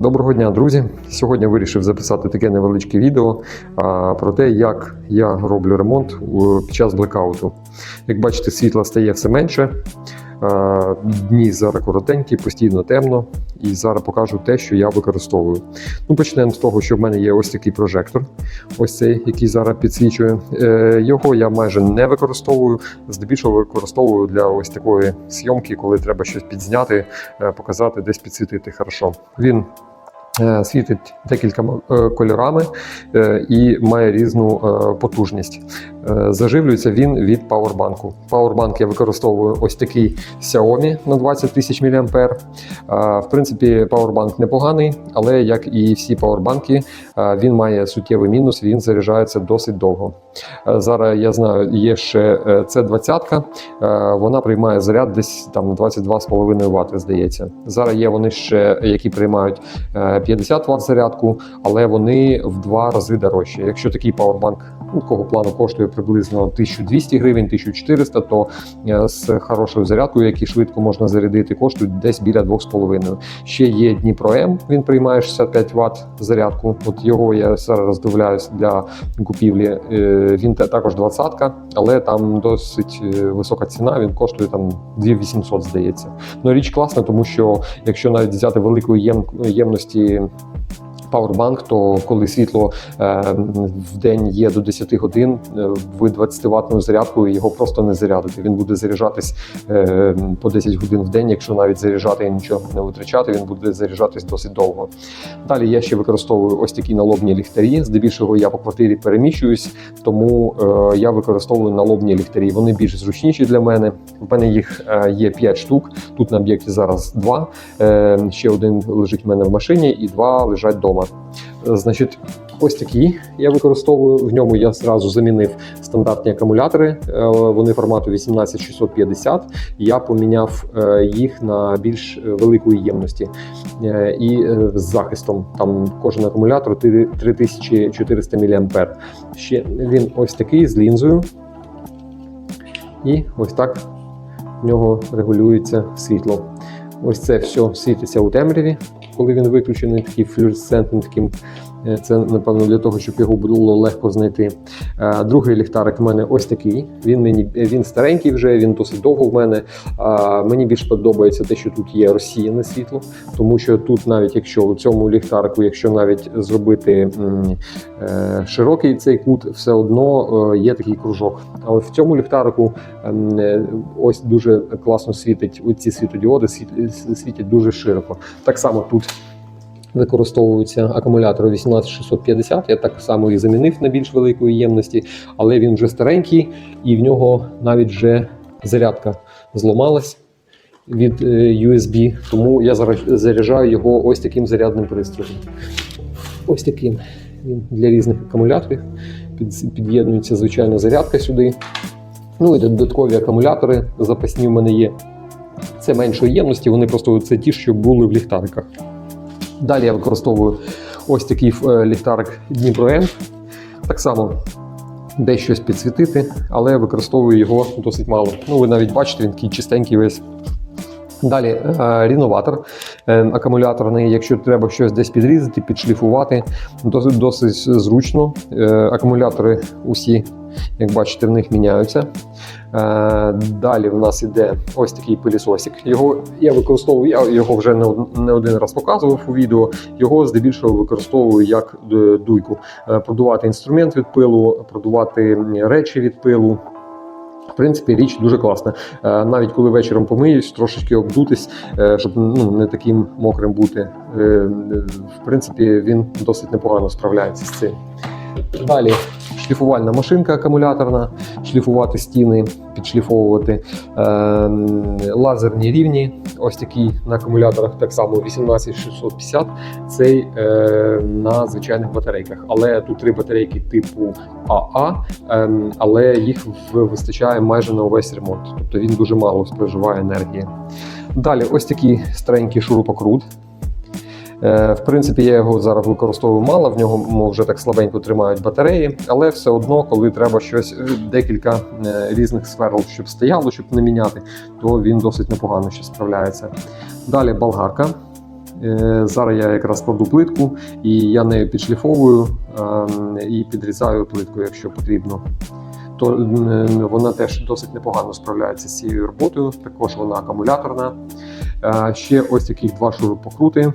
Доброго дня, друзі! Сьогодні вирішив записати таке невеличке відео про те, як я роблю ремонт під час блекауту. Як бачите, світла стає все менше. Дні зараз коротенькі, постійно темно, і зараз покажу те, що я використовую. Ну, почнемо з того, що в мене є ось такий прожектор, ось цей, який зараз підсвічує. Е, Його я майже не використовую, здебільшого використовую для ось такої зйомки, коли треба щось підзняти, е, показати, десь підсвітити хорошо. Він світить декількома е, кольорами е, і має різну е, потужність. Е, Заживлюється він від павербанку. Павербанк я використовую ось такий Xiaomi на 20 тисяч мА. Е, В принципі, павербанк непоганий, але як і всі павербанки, е, він має суттєвий мінус, він заряджається досить довго. Е, Зараз я знаю, є ще е, С20, е, вона приймає заряд десь там 22,5 Вт, здається. Зараз є вони ще, які приймають е, 50 Вт зарядку, але вони в два рази дорожчі. Якщо такий павербанк такого плану коштує приблизно 1200 гривень, 1400, то е, з хорошою зарядкою, які швидко можна зарядити, коштують десь біля 2,5. Ще є Дніпро М, він приймає 65 Вт зарядку. От його я зараз роздивляюсь для купівлі. Е, Він також 20-ка, але там досить е, висока ціна. Він коштує там 2800, здається. Ну річ класна, тому що якщо навіть взяти великої єм- ємності. Павербанк, то коли світло е, в день є до 10 годин, е, ви 20 ватною зарядкою його просто не зарядите. Він буде заряджатись е, по 10 годин в день. Якщо навіть заряджати і нічого не витрачати, він буде заряджатись досить довго. Далі я ще використовую ось такі налобні ліхтарі. Здебільшого я по квартирі переміщуюсь, тому я використовую налобні ліхтарі. Вони більш зручніші для мене. В мене їх є 5 штук. Тут на об'єкті зараз два. Е, ще один лежить в мене в машині, і два лежать вдома. Е, Значить, ось такі я використовую. В ньому я зразу замінив стандартні акумулятори. Е, Вони формату 18650. Я поміняв е, їх на більш великої ємності і з захистом. Там кожен акумулятор 3400 мА. Ще він ось такий з лінзою. І ось так в нього регулюється світло. Ось це все світиться у темряві, коли він виключений, такий флюоресцентним таким. Е, Це напевно для того, щоб його було легко знайти. Е, Другий ліхтарик в мене ось такий. Він мені він старенький вже, він досить довго в мене. Мені більш подобається те, що тут є розсіяне світло, тому що тут, навіть якщо у цьому ліхтарику, якщо навіть зробити е, широкий цей кут, все одно е, є такий кружок. А в цьому ліхтарику ем, е, ось дуже класно світить. Оці світодіоди світ- світять дуже широко. Так само тут використовуються акумулятори 18650. Я так само їх замінив на більш великої ємності, але він вже старенький і в нього навіть вже зарядка зламалась від е, USB, тому я заряджаю його ось таким зарядним пристроєм. Ось таким. Він для різних акумуляторів. Під, під'єднується звичайна зарядка сюди. Ну і додаткові акумулятори запасні в мене є. Це меншої ємності, вони просто це ті, що були в ліхтариках. Далі я використовую ось такий е, ліхтарик Дніпро М. Так само десь щось підсвітити, але використовую його досить мало. Ну, ви навіть бачите, він такий чистенький весь. Далі е, ріноватор е, акумуляторний, якщо треба щось десь підрізати, підшліфувати, досить, досить зручно. Е, акумулятори усі, як бачите, в них міняються. Далі в нас іде ось такий пилісосик. Його я використовую, я його вже не один раз показував у відео. Його здебільшого використовую як дуйку. Продувати інструмент від пилу, продувати речі від пилу. В принципі, річ дуже класна. Е, Навіть коли вечором помиюсь, трошечки обдутись, е, щоб ну, не таким мокрим бути. Е, В принципі, він досить непогано справляється з цим. Далі шліфувальна машинка акумуляторна, шліфувати стіни, підшліфовувати е, лазерні рівні. Ось такий на акумуляторах, так само 18650. Цей е, на звичайних батарейках. Але тут три батарейки типу АА, е, але їх вистачає майже на увесь ремонт. Тобто він дуже мало споживає енергії. Далі, ось такий старенький шурупокрут. Е, В принципі, я його зараз використовую мало, в нього вже так слабенько тримають батареї, але все одно, коли треба щось, е, декілька е, різних сверл, щоб стояло, щоб не міняти, то він досить непогано ще справляється. Далі болгарка. Зараз я якраз кладу плитку і я нею підшліфовую ем, і підрізаю плитку, якщо потрібно. То вона теж досить непогано справляється з цією роботою. Також вона акумуляторна. Е, Ще ось таких два шурупокрути.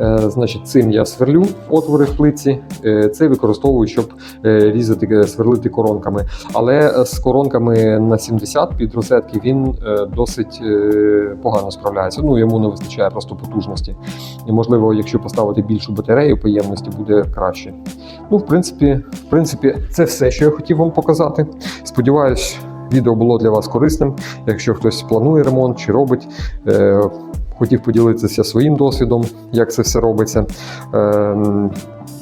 Е, Значить, цим я сверлю отвори в плитці. Е, Це використовую, щоб е, різати, сверлити коронками. Але з коронками на 70 під розетки він досить погано справляється. Ну йому не вистачає просто потужності. І можливо, якщо поставити більшу батарею поємності, буде краще. Ну, в принципі, в принципі, це все, що я хотів вам показати. Сподіваюсь, відео було для вас корисним. Якщо хтось планує ремонт чи робить. Хотів поділитися своїм досвідом, як це все робиться. Ем,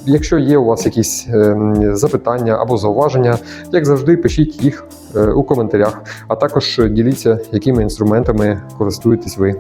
Якщо є у вас якісь ем, запитання або зауваження, як завжди, пишіть їх е, у коментарях, а також діліться, якими інструментами користуєтесь ви.